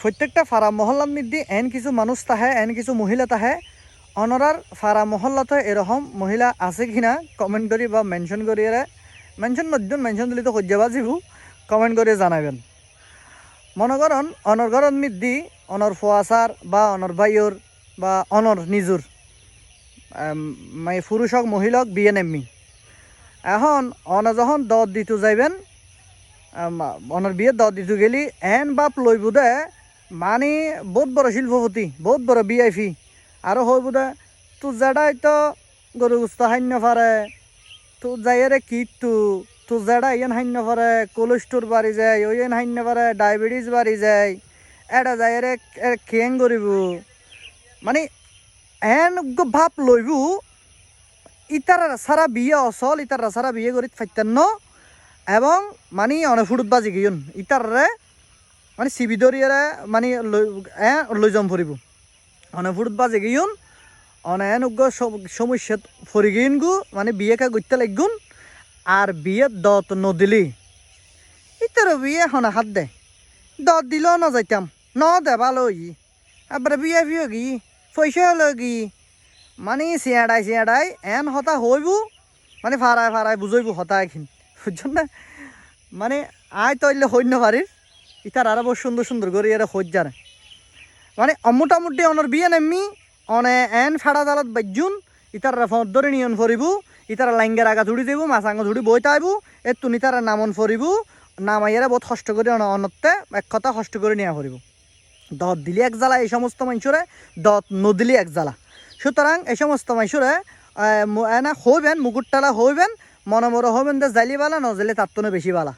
প্রত্যেকটা ফারা মহল্লার মধ্যে এন কিছু মানুষ তাহে, এন কিছু মহিলা তাহে। অনরার ফারা মহল্লাতে এরকম মহিলা আছে কিনা কমেন্ট করি বা মেনশন করি মেনশন নদ্যন মেনশন দিলে তো সজ্জা বাজিব কমেন্ট করে জানাবেন। মনে করেন অনর ঘরের মধ্যে অনর ফোয়াশার বা অনর ভাইয়র বা অনর নিজুর মানে পুরুষ হোক মহিলা হোক বিয়ে নেমনি এখন অন যখন দত দিতে যাইবেন অনর বিয়ে দত দিতে গেলি, এন বাপ লইব দে মানে বহুত বড় শিল্পপতি, বহুত বড় বিআইপি আৰু হৈ বোধে, তোৰ জেডাই তো গৰু গুস্ত হান্য ফাৰে, তোৰ যায়েৰে কিটটো, তোৰ জেডা ইয়েন হান্য ফাৰে কোলেষ্ট্ৰল বাঢ়ি যায় ইয়েন হান্য ফাৰে, ডায়েবেটিছ বাঢ়ি যায় এটা যায়েৰে খেং কৰিব। মানে এন ভাব লইব ইতার সারা বিয়ে অসল ইতার সারা বিয়ে করি ফাইতেন এবং মানে অনেক ফুটুত বাজি গিয়ন ইতারে মানে সিবি দরিয়ারে মানে এ, লৈ যাম ফুরিব অনেক ফুটুত বাজি গিয়ন অনেক উগ্র সমস্যাত ফরি গিয়ন গু মানে বিয়ে কা গইতে লাগুন আর বিয়ে দত নদিলি। ইতার বিয়ে হনে হাত দে। দত দিলেও ন যাইতাম ন দে ভালো ই আবার বিয়ে ফিয়ে গি পয়সা হলো কি মানে চিয়াডাই চিয়াডাই এন হতা হইব মানে ফারায় ফারায় বুঝইব হতা এখন। বুঝছেন না মানে আয় তৈলে হইন্য পারির ইতার আরও বহু সুন্দর সুন্দর করে এরা হজ্জার মানে মোটামুটি অনর বিয়ে নেমি, অনে এন ফাড়া জালত বাজ্যুন ইতার ফোন ধরে নিয়ন ফরিব, ইতার লাইঙ্গের আগা ধুড়ি দেব মাছাঙ্গ ধুড়ি বই তাইব এ তুনি তারা নামন ফরিব নামাইয়ারে বহুত কষ্ট করে অন অনতে এক কথা কষ্ট করে নিয়া ফরিব। দত দিলি এক জ্বালা এই সমস্ত মানুষরে দত নদিলি এক জ্বালা সুতরাং এই সমস্ত মানুষরে এনা হইবেন, মুকুটটালা হইবেন, মনে মনে হইবেন যে জালি বালা, নজলে তার তো বেশি বালা।